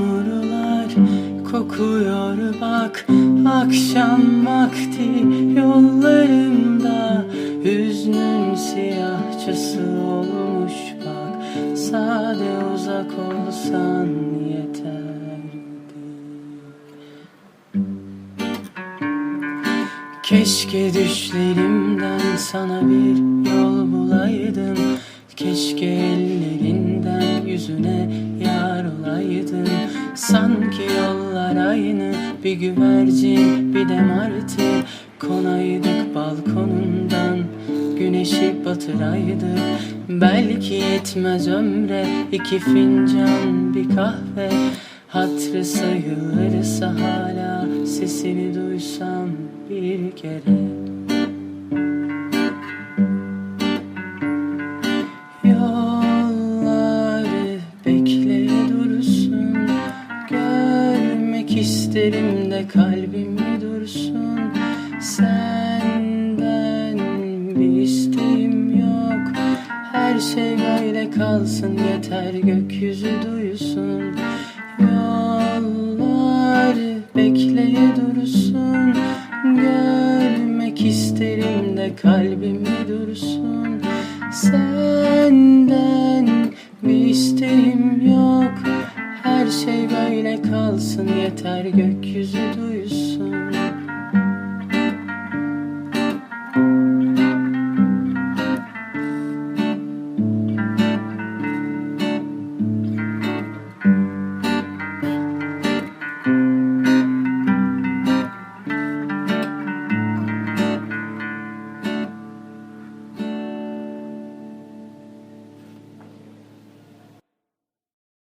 Yağmurlar kokuyor bak. Akşam vakti yollarımda Hüznün siyahçası olmuş bak. Sade uzak olsan yeterdi. Keşke düşlerimden sana bir yol bulaydım. Keşke ellerinden yüzüne yar olaydın Sanki yollar aynı bir güvercin bir de martı. Konaydık balkonundan güneşi batıraydık Belki yetmez ömre iki fincan bir kahve. Hatrı sayılırsa hala sesini duysam bir kere Görmek isterim de kalbim bir dursun. Senden bir isteğim yok. Her şey böyle kalsın yeter gökyüzü duysun. Yollar bekleye dursun. Görmek isterim de kalbim bir dursun. Senden bir isteğim yok Her şey böyle kalsın. Yeter gökyüzü duysun